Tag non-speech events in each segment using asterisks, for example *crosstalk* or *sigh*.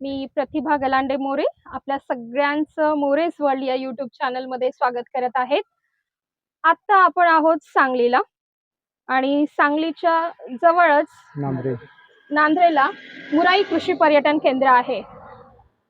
मी प्रतिभा गलांडे मोरे आपल्या सगळ्यांचं मोरेस वर्ल्ड या युट्यूब चॅनलमध्ये स्वागत करत आहेत. आत्ता आपण आहोत सांगलीला आणि सांगलीच्या जवळच नांदरे नांद्रेला मुराई कृषी पर्यटन केंद्र आहे.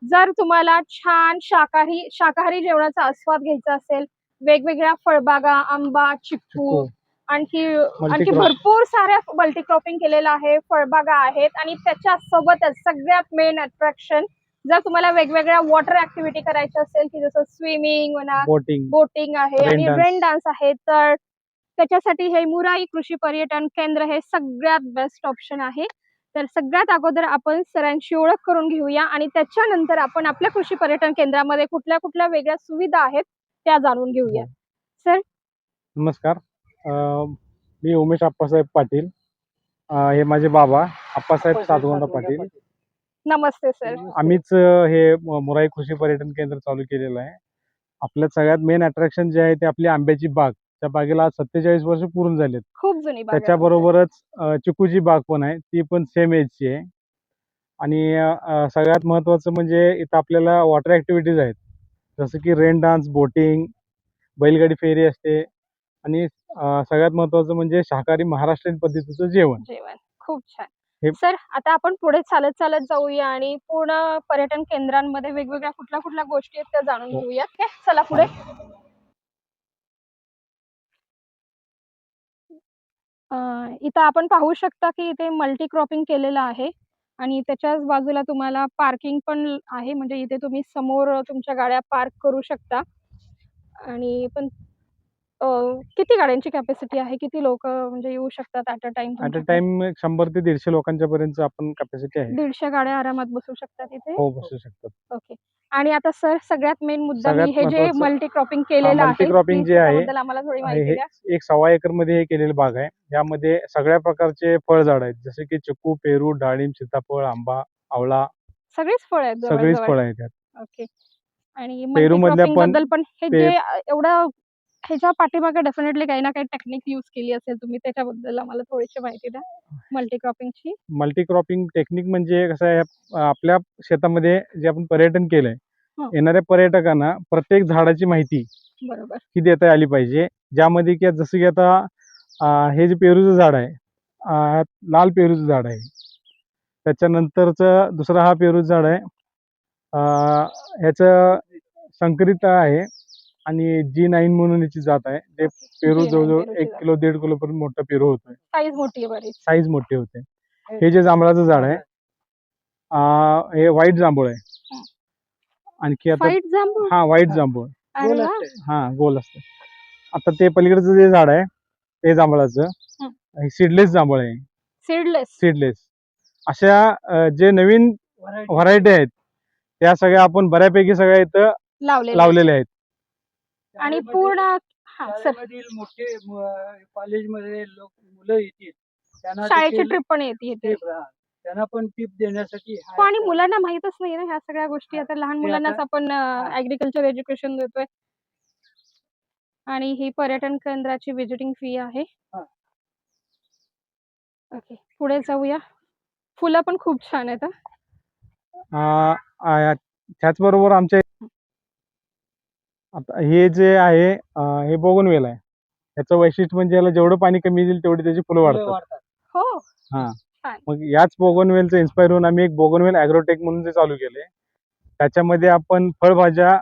जर तुम्हाला छान शाकाहारी शाकाहारी जेवणाचा आस्वाद घ्यायचा असेल वेगवेगळ्या फळबागा आंबा चिक्कू. आणखी आणखी. भरपूर साऱ्या मल्टी क्रॉपिंग केलेलं आहे फळबागा आहेत आणि त्याच्या सोबतच सगळ्यात मेन अट्रॅक्शन जर तुम्हाला वेगवेगळ्या वॉटर ऍक्टिव्हिटी करायच्या असेल की जसं स्विमिंग म्हणा बोटिंग बोटिंग आहे आणि. रेन डान्स आहे तर त्याच्यासाठी हे मुराई कृषी पर्यटन केंद्र हे सगळ्यात बेस्ट ऑप्शन आहे. तर सगळ्यात अगोदर आपण सरांची ओळख करून घेऊया आणि त्याच्यानंतर आपण आपल्या कृषी पर्यटन केंद्रामध्ये कुठल्या कुठल्या वेगळ्या सुविधा आहेत त्या जाणून घेऊया. सर? नमस्कार. मी उमेश आप्पासाहेब पाटील. अं, हे माझे बाबा आप्पासाहेब सातवंडा पाटील. नमस्ते सर आम्हीच अं, हे म- मुराई कृषी पर्यटन केंद्र चालू केलेलं आहे. आपल्यात सगळ्यात मेन अट्रॅक्शन जे आहे ते आपली आंब्याची बाग. त्या बागेला आज सत्तेचाळीस वर्ष पूर्ण झालेत. खूप जुनी बाग आहे. त्याच्याबरोबरच अं, चिकूची बाग पण आहे. ती पण सेम एजची आहे. आणि अं, सगळ्यात महत्त्वाचं म्हणजे इथं आपल्याला वॉटर ॲक्टिव्हिटीज आहेत. जसं की रेन डान्स बोटिंग बैलगाडी फेरी असते. आणि अं, सगळ्यात महत्त्वाचं म्हणजे शाकाहारी महाराष्ट्रीयन पद्धतीचं जेवण. जेवण. खूप छान. हे- सर आता आपण पुढे चालत चालत जाऊया आणि पूर्ण पर्यटन केंद्रांमध्ये वेगवेगळ्या कुठल्या कुठल्या गोष्टी आहेत त्या जाणून हो. घेऊयात. चला पुढे. अं, इथं आपण पाहू शकता की इथे मल्टी क्रॉपिंग केलेलं आहे आणि त्याच्याच बाजूला तुम्हाला पार्किंग पण आहे. म्हणजे इथे तुम्ही समोर तुमच्या गाड्या पार्क करू शकता. आणि पण अं, किती गाड्यांची कॅपॅसिटी आहे? किती लोक म्हणजे येऊ शकतात at a time at a time शंभर ते दीडशे लोकांच्या पर्यंत आपण कॅपॅसिटी आहे. दीडशे गाड्या आरामात बसू शकतात इथे? हो बसू शकतात. ओके. आणि आता सर सगळ्यात मेन मुद्दा मी सगळ्यात हे जे मल्टी क्रॉपिंग केलेलं आहे multi-cropping please जे आहे, आम्हाला थोडी आहे माहिती हे द्या. एक सव्वा एकरमध्ये हे केलेली बाग आहे. यामध्ये सगळ्या प्रकारचे फळझाड आहेत. जसे की चिकू पेरू डाळिंब सीताफळ आंबा आवळा सगळीच फळ आहेत सगळीच फळं आहेत यात. ओके. आणि पेरू मधल्या multi-cropping पण बद्दल पण हे पे- जे अ, एवढं ह्याच्या पाठीमागे डेफिनेटली काही ना काही टेक्निक युज केली असेल तुम्ही त्याच्याबद्दल आम्हाला थोडीशी माहिती द्या मल्टी क्रॉपिंगची मल्टी क्रॉपिंग टेक्निक म्हणजे कसं आहे आपल्या शेतामध्ये जे आपण पर्यटन केलंय हं. येणाऱ्या पर्यटकांना प्रत्येक झाडाची माहिती बरोबर. ही देता आली पाहिजे. ज्यामध्ये की जसं की आता अं, हे जे पेरूचं झाड आहे अं, लाल पेरूचं झाड आहे. त्याच्यानंतरचं दुसरं हा पेरूचं झाड आहे अं, ह्याचं संकरित आहे आणि जी नाईन म्हणून याची जात आहे. ते पेरू G9 जवळजवळ एक. किलो दीड किलो पर्यंत मोठा पेरू होतोय. साईज मोठी आहे बरीच. साईज मोठी होते. हे जे जांभळाचं झाड आहे हे व्हाईट जांभूळ आहे. हं. आणखी आता फाईट जांभूळ? हा व्हाईट जांभूळ. अरे वा. हा गोल असते. आता ते पलीकडचं जे झाड आहे ते जांभळाचं हं. हे सीडलेस जांभळ आहे. सीडलेस सीडलेस अशा अं, जे नवीन व्हरायटी आहेत त्या सगळ्या आपण बऱ्यापैकी सगळ्या इथं लावलेले लावलेल्या आहेत. आणि पूर्ण हा सर. शाळेमधील मोठे कॉलेजमध्ये लोक मुलं येतील. त्यांना शाळेची देखील ट्रिप पण येते tip, त्यांना पण टिप देण्यासाठी हा आणि एक, मुलांना माहीतच नाही ना ह्या सगळ्या गोष्टी. आता लहान ते मुलांनाच आता- आपण ऍग्रिकल्चर एज्युकेशन देतोय. आणि ही पर्यटन केंद्राची विजिटिंग फी आहे. हा. ओके पुढे जाऊया. फुलं पण खूप छान आहेत हं. अं, त्याचबरोबर आमच्या आता हे जे आहे अं, हे बोगनवेल आहे. याचं वैशिष्ट्य म्हणजे याला जेवढं पाणी कमी येईल तेवढी त्याची फुलं वाढतात. हो. मग याच बोगनवेलचं इन्स्पायर होऊन आम्ही एक बोगनवेल अॅग्रोटेक म्हणून ते चालू केले. त्याच्यामध्ये आपण फळभाज्या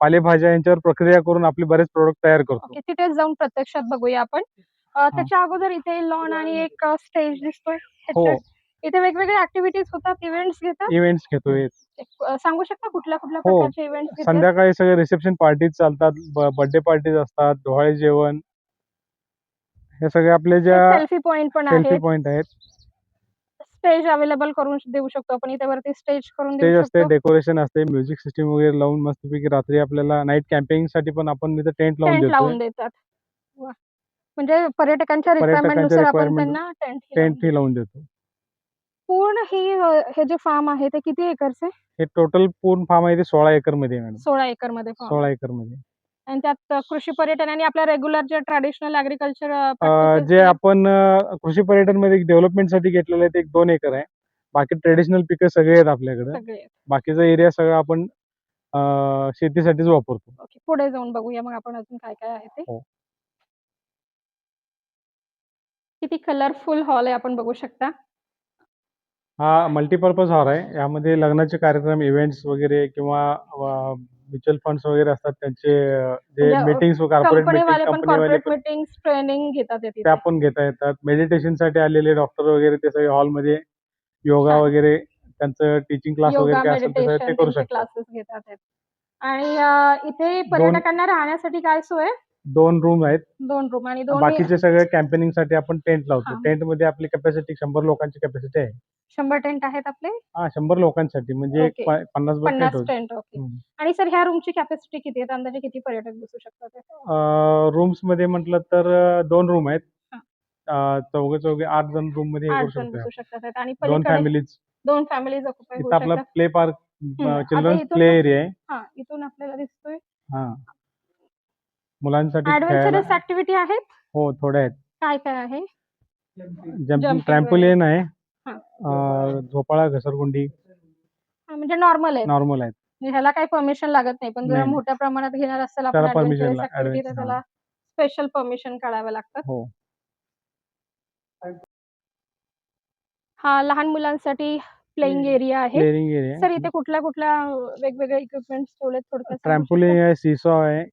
पालेभाज्या यांच्यावर प्रक्रिया करून आपले बरेच प्रोडक्ट तयार करतो. ओके तिथेच जाऊन प्रत्यक्षात बघूया आपण. अं, त्याच्या अगोदर इथे लॉन आणि एक स्टेज दिसतोय. हो. इथे वेगवेगळे ऍक्टिव्हिटीज होतात इव्हेंट्स घेतात? इव्हेंट्स अं, सांगू शकता कुठल्या कुठल्या हो. प्रकारचे इव्हेंट्स घेतात संध्याकाळी सगळे रिसेप्शन पार्टीज चालतात बर्थडे पार्टीज असतात डोहाळे जेवण. हे सगळे आपले ज्या सेल्फी पॉइंट पण सेल्फी पॉइंट आहेत. स्टेज अवेलेबल करून देऊ शकतो आपण. इथे वरती स्टेज करून स्टेज देऊ असते शकतो. डेकोरेशन असते म्युझिक सिस्टम वगैरे लावून मस्तपैकी रात्री आपल्याला नाईट कॅम्पिंगसाठी पण आपण इथे टेंट लावून टेंट देतो लावून देतात. वा. म्हणजे पर्यटकांच्या रिक्वायरमेंट पर्यटकांच्या नुसार आपण requirement त्यांना टेंट टेंट ही लावून देतो. पूर्ण ही हे जे फार्म आहे ते किती एकरचे? हे टोटल पूर्ण फार्म आहे ते सोळा एकरमध्ये मॅडम सोळा एकरमध्ये farm. सोळा एकरमध्ये आणि त्यात कृषी पर्यटन आणि आपल्या रेग्युलर जे ट्रॅडिशनल अग्रिकल्चर जे आपण अं, कृषी पर्यटनमध्ये डेव्हलपमेंटसाठी घेतलेलं आहे ते एक दोन एकर आहे. बाकी ट्रेडिशनल पिकं सगळे आहेत आपल्याकडे. सगळे बाकीचा एरिया सगळं आपण अं, शेतीसाठीच वापरतो. ओके पुढे जाऊन बघूया मग आपण अजून काय काय आहे ते. हो. किती कलरफुल हॉल आहे आपण बघू शकता. हा मल्टीपर्पज हॉल आहे यामध्ये लग्नाचे कार्यक्रम इव्हेंट्स वगैरे किंवा म्युच्युअल फंड्स वगैरे असतात त्यांचे जे म्हणजे, मीटिंग्स कॉर्पोरेट मीटिंग कंपनीवाले मीटिंग ट्रेनिंग घेतात ते तिथे. त्या पण घेता येतात मेडिटेशनसाठी आलेले डॉक्टर वगैरे ते सगळे हॉलमध्ये योगा छान. वगैरे त्यांचं टीचिंग क्लास वगैरे योगा काय असेल ते सगळं ते मेडिटेशन करू त्यांचे शकतात क्लासेस घेतात आहेत. आणि अं, इथे पर्यटकांना राहण्यासाठी काय सोय आहे? दोन रूम आहेत. दोन रूम आणि दोन बाकीचे सगळे कॅम्पेनिंगसाठी आपण टेंट लावतो. हा. टेंटमध्ये आपली कॅपॅसिटी शंभर लोकांची कॅपॅसिटी आहे. शंभर टेंट आहेत आपले? हा शंभर लोकांसाठी. म्हणजे एक Okay. प- पन्नास टेंट पन्नास होते. Tent okay. आणि सर ह्या रूमची कॅपॅसिटी किती आहे अंदाजे किती पर्यटक बसू शकतात रूम्समध्ये म्हटलं तर अं, दोन रूम आहेत. हा. अं, चौघे चौघे आठ जण रूममध्ये हे आठ करू जण शकतो बसू शकतात. आणि दोन पलीकडे फॅमिलीज दोन फॅमिलीज ऑक्युपाय इथं होऊ आपला शकतात. प्ले पार्क आता चिल्ड्रन्स इथून प्ले ना- एरिया आहे. हा इथून आपल्याला दिसतोय. हा. मुलांसाठी खेळायला ऍडव्हेंचरस ऍक्टिव्हिटी आहेत? हो थोड्या आहेत. काय काय आहे? जम्पिंग Jumping ट्रॅम्पोलिन आहे. हा. अं, झोपाळा घसरगुंडी. हा, म्हणजे नॉर्मल आहे नॉर्मल आहेत. म्हणजे ह्याला काही परमिशन लागत नाही पण जर नाही. मोठ्या प्रमाणात घेणार असेल आपण त्याला permission adventurous ला- activity तर adventure- त्याला स्पेशल परमिशन काढावं लागतं हो. हा लहान मुलांसाठी प्लेइंग एरिया आहे. प्लेअरिंग एरिया सर इथे कुठल्या कुठल्या वेगवेगळे इक्विपमेंट ठेवलेत थोडक्यात सांगू ट्रॅम्पोलिन? आहे सीसॉ आहे.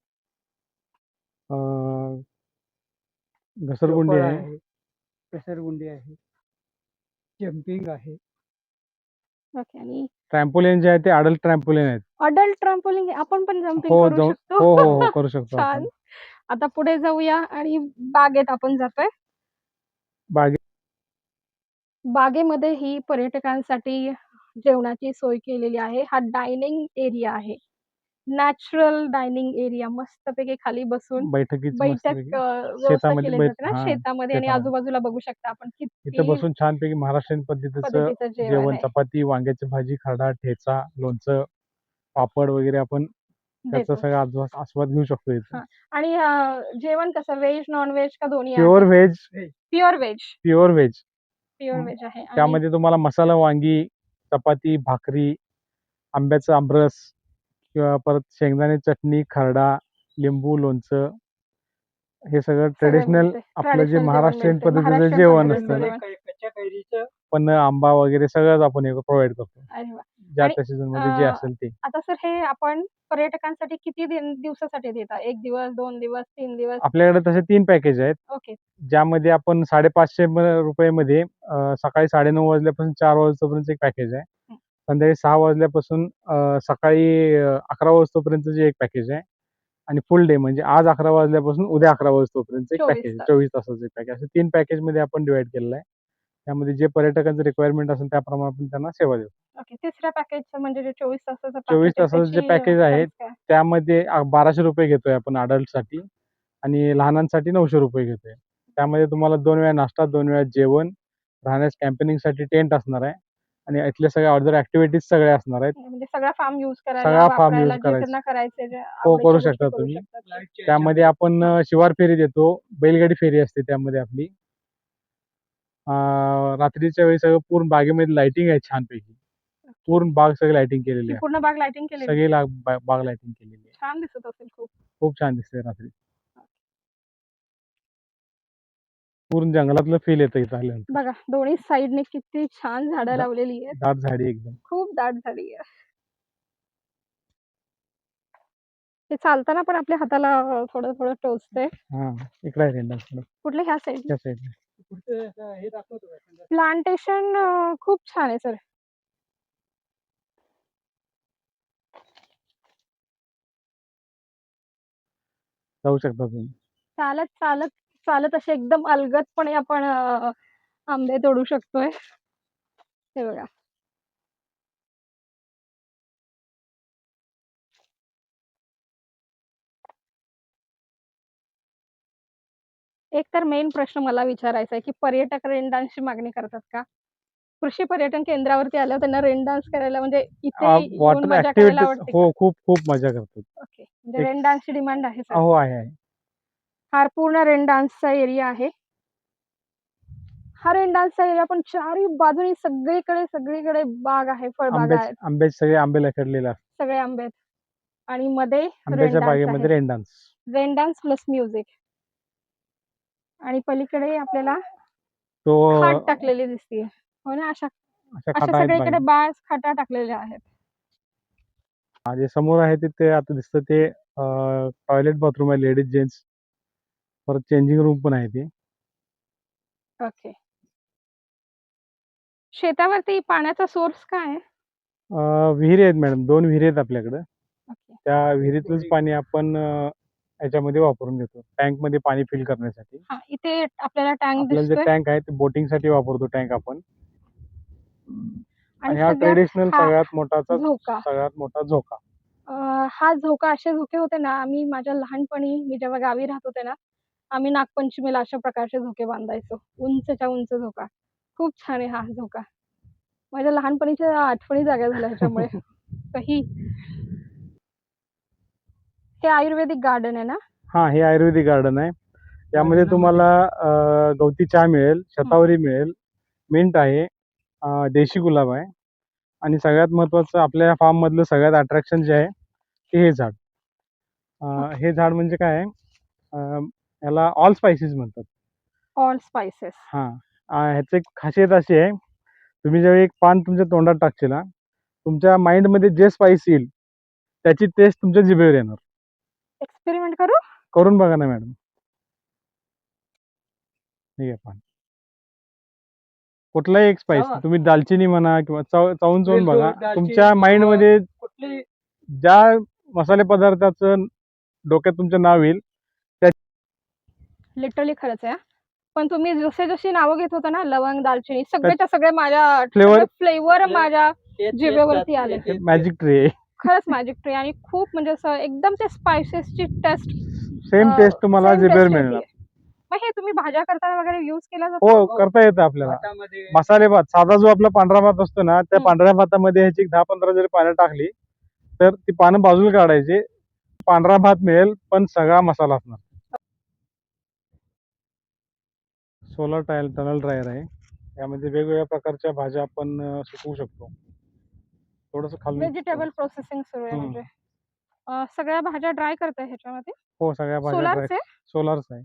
अं, घसरगुंडी आहे. घसरगुंडी आहे. जम्पिंग आहे. ओके आणि ट्रॅम्पोलिन जे आहे ते अडल्ट ट्रॅम्पोलिन आहेत. अडल्ट ट्रॅम्पोलिंग आपण पण जम्पिंग हो करू जाऊ शकतो. हो हो हो करू शकतो छान. आपण आता पुढे जाऊया आणि बागेत आपण जातोय. बागे बागेमध्ये ही पर्यटकांसाठी जेवणाची सोय केलेली आहे. हा डायनिंग एरिया आहे. नॅचरल डायनिंग एरिया मस्तपैकी खाली बसून बैठकीची बैठक मस्तपैकी. अ, व्यवस्था शेतामध्ये केली बैठ- जाते ना हा, शेतामध्ये आणि शेतामध्ये. आजूबाजूला बघू शकता आपण किती इथं बसून छानपैकी महाराष्ट्रीयन पद्धतीचं पद्धतीचं जेवण जेवण आहे. चपाती वांग्याची भाजी खरडा ठेचा लोणचं पापड वगैरे आपण त्याचा देतो. सगळा आस्वाद आस्वाद घेऊ शकतो इथं हा. आणि अ, जेवण कसं व्हेज नॉन व्हेज का दोन्ही pure veg pure veg pure veg pure. Veg आहे आणि त्यामध्ये तुम्हाला मसाला वांगी चपाती भाकरी आंब्याचा आमरस किंवा परत शेंगदाणे चटणी खरडा लिंबू लोणचं हे सगळं सगळं ट्रेडिशनल मिळते. आपलं जे जेवण महाराष्ट्रीयन मिळते. पद्धतीचं महाराष्ट्रीयन जेवण पद्धतीचं असतं ना जेवण. कै- कच्च्या कैरीचं पण आंबा वगैरे सगळंच आपण हे प्रोव्हाइड करतो अरे. ज्या आणि, त्या मध्ये जे अं, असेल ते आता सर हे आपण पर्यटकांसाठी किती दिन दिवसासाठी देता एक दिवस दोन दिवस तीन दिवस आपल्याकडे तसे तीन पॅकेज आहेत ओके ज्यामध्ये आपण साडेपाचशे रुपयामध्ये अं, सकाळी साडेनऊ वाजल्यापासून चार वाजेपर्यंत एक पॅकेज आहे हं. संध्याकाळी सहा वाजल्यापासून सकाळी अकरा वाजतापर्यंतचे एक पॅकेज आहे आणि फुल डे म्हणजे आज अकरा वाजल्यापासून उद्या अकरा वाजतापर्यंत एक 24 पॅकेज. चोवीस तासाचं एक पॅकेज असे तीन पॅकेजमध्ये आपण डिवाइड केलेलं आहे. त्यामध्ये जे पर्यटकांचं रिक्वायरमेंट असेल त्याप्रमाणे आपण त्यांना सेवा ओके तिसऱ्या पॅकेजचं म्हणजे जे चोवीस तासाचं 24 package आहे, तासाचं जे अं, आहे? त्यामध्ये बाराशे रुपये घेतोय आपण अडल्टसाठी आणि लहानांसाठी नऊशे रुपये घेतोय. त्यामध्ये तुम्हाला दोन वेळा नाश्ता दोन वेळा जेवण राहण्यास कॅम्पेनिंगसाठी टेंट असणार आहे. आणि इथले सगळ्या अदर ऍक्टिव्हिटीज सगळ्या असणार आहेत. म्हणजे सगळा फार्म युज करायला सगळा farm वापरायला use जे करायचा. त्यांना करायचे हो, करू शकता करू तुम्ही. त्यामध्ये आपण अ, शिवार फेरी देतो. बैलगाडी फेरी असते त्यामध्ये आपली. अं, रात्रीच्या वेळी सगळं पूर्ण बागेमध्ये लाइटिंग आहे छानपैकी. पूर्ण बाग सगळी लाइटिंग केलेली ती आहे. पूर्ण बाग लाइटिंग केली सगळी बा- बाग लाइटिंग केलेली आहे. छान दिसत असेल खूप. खूप छान दिसते रात्री. पूर्ण जंगलातलं फील येतं इथं आल्यानंतर. बघा दोन्ही साईडने किती छान झाडं दा- लावलेली आहेत. दाट झाडी एकदम. खूप दाट झाडी आहे. हे चालताना पण आपल्या हाताला अं, थोडं थोडं टोचते हा इकडे आहे रेंडा कुठल्या ह्या साईड त्या साईडला हे दाखवतो? प्लांटेशन खूप छान आहे सर जाऊ शकता तुम्ही. चालत चालत. चालत असे एकदम अलगदपणे आपण आंबे तोडू शकतोय. हे बघा. एक तर मेन प्रश्न मला विचारायचा आहे की पर्यटक रेन डान्सची मागणी करतात का? कृषी पर्यटन केंद्रावरती आल्यावर त्यांना रेन डान्स करायला म्हणजे इथे हो खूप खूप मजा करतात. रेन डान्सची डिमांड आहे. हो आहे. हा पूर्ण रेन डान्सचा एरिया आहे. हा रेन डान्सचा एरिया पण चारही बाजूनी सगळीकडे सगळीकडे बाग आहे फळबाग आहेत. आंब्याचे सगळे आंबे लखडलेले. सगळे आंबे आहेत. आणि मध्ये रेन आंब्याच्या डान्स बागेमध्ये आहे. Rain dance rain dance plus music. आणि पलीकडे आपल्याला तो खाट टाकलेली दिसते हो ना अशा अशा अशा खाटा आहेत सगळीकडे. बाळ खाटा टाकलेल्या आहेत. हा, जे समोर आहे ते- ते आता दिसतं ते टॉयलेट बाथरूम आहे लेडीज जेंट्स परत चेंजिंग रूम पण आहे ते. ओके शेतावरती पाण्याचा सोर्स काय आहे? अं, विहिरी आहेत मॅडम दोन विहिरी आहेत आपल्याकडं. ओके त्या विहिरीतलंच पाणी आपण अं, याच्यामध्ये वापरून घेतो. टँकमध्ये पाणी फिल करण्यासाठी. हा इथे आपल्याला टँक आपल्याला जे दिसतोय. टँक आहे ते बोटिंगसाठी वापरतो टँक आपण. आणि आणि हा सगळ्यात ट्रेडिशनल हा सगळ्यात मोठाचा झोका. सगळ्यात मोठा झोका. अं, हा झोका असे झोके होते ना आम्ही माझ्या लहानपणी मी जेव्हा गावी राहत होते ना आम्ही नागपंचमीला अशा प्रकारचे झोके बांधायचो. उंचच्या उंच झोका. खूप छान आहे हा झोका. माझ्या लहानपणीच्या आठवणी जाग्या झाल्या ह्याच्यामुळे. *laughs* काही हे आयुर्वेदिक गार्डन आहे ना? हा हे आयुर्वेदिक गार्डन आहे. यामध्ये तुम्हाला अं, गवती चहा मिळेल शतावरी मिळेल मिंट आहे अं, देशी गुलाब आहे आणि सगळ्यात महत्वाचं आपल्या फार्म मधलं सगळ्यात अट्रॅक्शन जे आहे ते हे झाड. अं, हे झाड म्हणजे काय आहे? अं, याला ऑल स्पायसेस म्हणतात. ऑल स्पायसेस हा. ह्याचं एक खासियत अशी आहे तुम्ही जेव्हा एक पान तुमच्या तोंडात टाकशील ना तुमच्या माइंडमध्ये जे स्पाइस येईल त्याची टेस्ट तुमच्या जिभेवर येणार. एक्सपेरिमेंट करू? करून बघा ना मॅडम ठीक आहे पान. कुठलाही एक स्पाइस. तुम्ही दालचिनी म्हणा किंवा चाव- चावून चावून वेलदोड, बघा. दालचिनी तुमच्या माइंडमध्ये कुठली ज्या मसाले पदार्थाचं डोक्यात तुमचं नाव येईल लिटरली खरंच आहे हा. पण तुम्ही जसे जशी नावं घेत होता ना लवंग दालचिनी सगळ्याच्या सगळे माझ्या Flavor- फ्लेवर माझ्या जिभेवरती आले. मॅजिक ट्री आहे खरंच मॅजिक ट्री आणि खूप म्हणजे असं एकदम ते स्पायसेसची टेस्ट सेम टेस्ट तुम्हाला जिभेवर मिळणार. मग हे तुम्ही भाज्या करताना वगैरे युज केला जातो? हो करता येतं आपल्याला. भातामध्ये. मसाले भात साधा जो आपला पांढरा भात असतो ना त्या हम्म. पांढऱ्या भातामध्ये ह्याची एक दहा पंधरा जरी पानं टाकली तर ती पानं बाजूला काढायची. पांढरा भात मिळेल पण सगळा मसाला असणार. सोलर टायल टनल ड्रायर आहे. यामध्ये वेगवेगळ्या प्रकारच्या भाज्या आपण सुकवू शकतो. थोडस खाली व्हेजिटेबल प्रोसेसिंग सुरू आहे. म्हणजे. अं, सगळ्या भाज्या ड्राय करताय ह्याच्यामध्ये? हो सगळ्या भाज्या सोलारचे सोलारच आहे.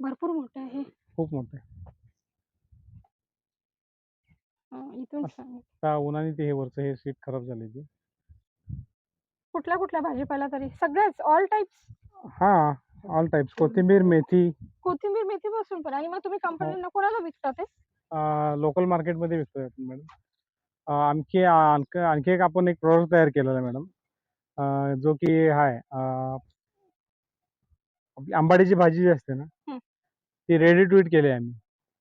भरपूर मोठे आहे खूप मोठं आहे. अं, इथून छान. त्या उन्हाने ते हे वरचं हे सीट खराब झाली ती. कुठल्या कुठल्या भाजीपाला तरी? सगळ्याच? ऑल टाइप्स हा. ऑल टाइप्स कोथिंबीर मेथी. कोथिंबीर मेथी पासून पण. आणि मग तुम्ही कंपनीला कोणाला विकता ते? लोकल मार्केटमध्ये विकतोय आपण मॅडम आणखी आणखी आणखी एक आपण एक प्रॉडक्ट तयार केलेला आहे मॅडम जो की हाय आपली आंबाडीची भाजी जी असते ना हं. ती रेडी टू इट केली आहे आम्ही.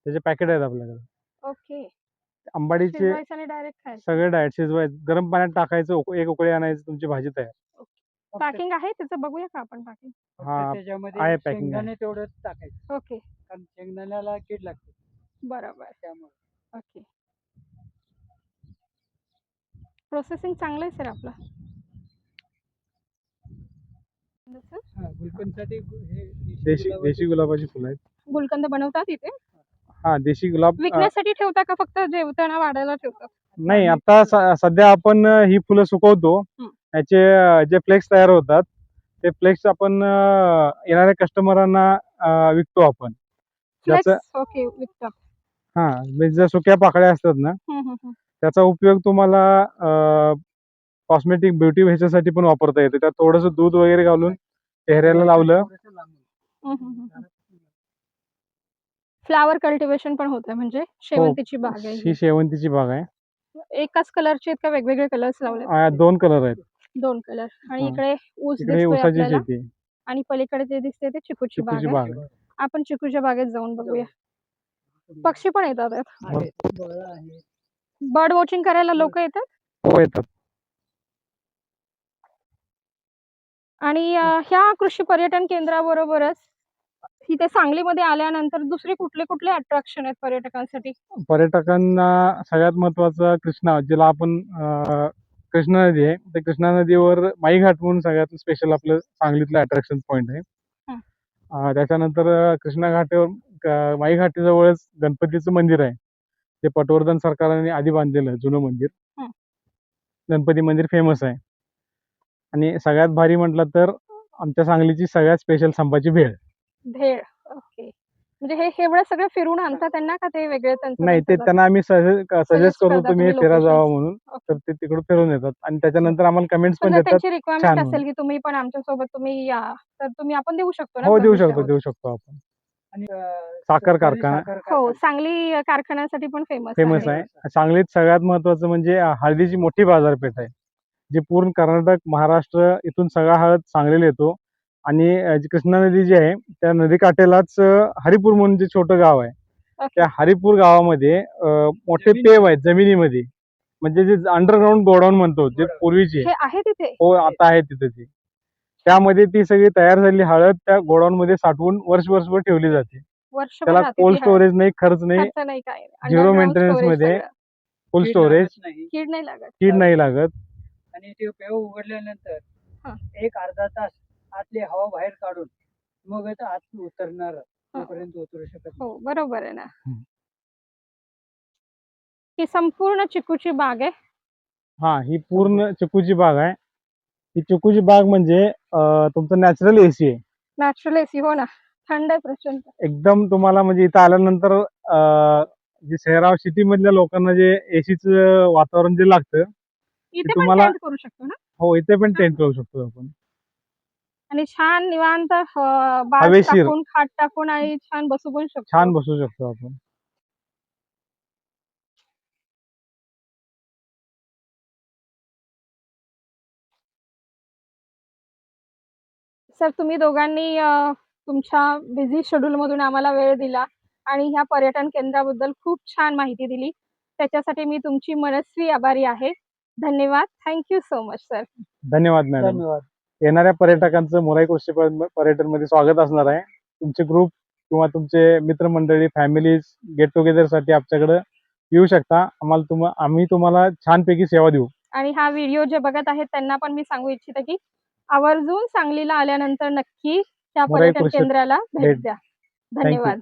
त्याचे पॅकेट आहेत आपल्याकडे. ओके. आंबाडीचे डायरेक्ट सगळे डायट शिजवायचे. गरम पाण्यात टाकायचं एक उकळी आणायची तुमची भाजी तयार. फक्त- पॅकिंग आहे त्याचं बघूया का आपण पॅकिंग. फक्त हा, त्याच्यामध्ये आहे packing आहे. शेंगदाणे तेवढं टाकायचं. ओके. कारण शेंगदाण्याला कीड लागते. बरोबर. त्यामुळे. ओके. प्रोसेसिंग चांगलं आहे सर आपलं. जसं हा, गुलकंदसाठी गु- हे देशी गुलाबाचे- देशी गुलाबाची फुलं. आहेत. गुलकंद बनवतात इथे? हा देशी गुलाब अं, विकण्यासाठी ठेवता का फक्त जेवताना वाढायला ठेवतात? नाही आता स- सध्या आपण अं, ही फुलं सुकवतो. हं. याचे जे फ्लेक्स तयार होतात ते फ्लेक्स आपण येणाऱ्या कस्टमरांना विकतो आपण. त्याचं ओके हा म्हणजे ज्या सुक्या पाकळ्या असतात ना. त्याचा उपयोग तुम्हाला कॉस्मेटिक ब्युटी ह्याच्यासाठी पण वापरता येते. त्यात थोडंसं दूध वगैरे घालून चेहऱ्याला लावलं. फ्लावर कल्टिवेशन पण होतं म्हणजे शेवंतीची बाग आहे ही ही. शेवंतीची बाग आहे. एकाच कलरचे आहेत का वेगवेगळे कलर्स लावले दोन कलर आहेत. दोन कलर आणि हा. इकडे ऊस इकडे दिसतोय उसाची आपल्याला शेती. आहे. आणि पलीकडे जे दिसते ते चिकूची बाग चिकूची आहे. बाग. आहे आपण चिकूच्या बागेत जाऊन बघूया. पक्षी पण येतात यात. बर्ड वॉचिंग करायला लोक येतात? हो येतात. आणि अं, ह्या कृषी पर्यटन केंद्राबरोबरच इथे सांगलीमध्ये आल्यानंतर दुसरे कुठले कुठले अट्रॅक्शन आहेत पर्यटकांसाठी? पर्यटकांना सगळ्यात महत्वाचं कृष्णा ज्याला आपण अं, कृष्णा नदी आहे. त्या कृष्णा नदीवर माई घाट म्हणून सगळ्यात स्पेशल आपलं सांगलीतलं अट्रॅक्शन पॉइंट आहे. हं. अं, त्याच्यानंतर कृष्णा घाटावर क- माई घाटीजवळच गणपतीचं मंदिर आहे. ते पटवर्धन सरकारने आधी बांधलेलं जुनं मंदिर. हं. गणपती मंदिर फेमस आहे. आणि सगळ्यात भारी म्हटलं तर आमच्या सांगलीची सगळ्यात स्पेशल संपाची भेळ. भेळ. ओके. म्हणजे हे हे एवढं सगळं फिरून आणता त्यांना का ते वेगळे त्यांचं नाही ते त्यांना आम्ही सजेस्ट करतो करता तुम्ही तुम्ही फिरा जावा. म्हणून. तर ते तिकडून फिरून येतात आणि त्याच्यानंतर आम्हाला कमेंट्स पण पण जर देतात त्यांची रिक्वायरमेंट छान असेल की तुम्ही पण आमच्यासोबत तुम्ही या तर तुम्ही आपण देऊ शकतो ना हो देऊ शकतो? देऊ शकतो आपण आणि अं, साखर कारखाना. हो कारखाना. सांगली अ, कारखान्यासाठी पण फेमस फेमस आहे सांगलीत सगळ्यात महत्वाचं म्हणजे अं, हळदीची मोठी बाजारपेठ आहे जी पूर्ण कर्नाटक महाराष्ट्र इथून सगळा हळद सांगलीला येतो आणि कृष्णा नदी जी आहे त्या नदीकाठेलाच अं, हरिपूर म्हणून जे छोटं गाव आहे त्या हरिपूर गावामध्ये मोठे पेव आहेत जमिनीमध्ये. म्हणजे जे अंडरग्राऊंड गोडाऊन म्हणतो जे. पूर्वीचे. हे आहे तिथे? हो आता आहे तिथे ती. त्यामध्ये ती सगळी तयार झालेली हळद त्या गोडाऊन मध्ये साठवून वर्ष वर्षभर ठेवली जाते. वर्षभर त्याला कोल्ड. स्टोरेज नाही खर्च नाही maintenance storage मध्ये. फुल कीड स्टोरेज कीड नाही लागत. कीड नाही लागत. आणि ते पेव उघडल्यानंतर हा. एक अर्धा तास आतली हवा बाहेर काढून मग आता आत उतरणार तोपर्यंत उतरू शकत. हो बरोबर आहे ना. ही संपूर्ण चिकूची बाग आहे. हा ही पूर्ण चिकूची बाग आहे. ही चिकूची बाग म्हणजे अं, तुमचं नॅचरल एसी आहे. नॅचरल एसी हो ना. थंड आहे प्रचंड. एकदम तुम्हाला म्हणजे इथं आल्यानंतर अं, जे शहरा सिटी मधल्या लोकांना जे एसीचं वातावरण जे लागतं इथे पण तुम्हाला- tent करू शकतो ना? हो इथे पण टेंट करू शकतो आपण. आणि छान निवांत अ, बाज हवेशीर. टाकून खाट टाकून आणि छान बसू पण शकतो. छान बसू शकतो आपण. सर तुम्ही दोघांनी अ, तुमच्या बिझी शेड्यूल मधून आम्हाला वेळ दिला आणि ह्या पर्यटन केंद्राबद्दल खूप छान माहिती दिली. त्याच्यासाठी मी तुमची मनस्वी आभारी आहे. धन्यवाद. Thank you so much sir. धन्यवाद मॅडम. धन्यवाद. येणाऱ्या पर्यटकांचं मोराई कृषी पर्यटनमध्ये स्वागत असणार आहे. तुमचे ग्रुप किंवा तुमचे मित्रमंडळी फॅमिलीज गेट टुगेदरसाठी आमच्याकडे येऊ शकता. आम्हाला तुम आम्ही तुम्हाला छानपैकी सेवा देऊ. आणि हा व्हिडिओ जे बघत आहेत त्यांना पण मी सांगू इच्छिते की आवर्जून सांगलीला आल्यानंतर नक्की त्या पर्यटन केंद्राला भेट- द्या. धन्यवाद.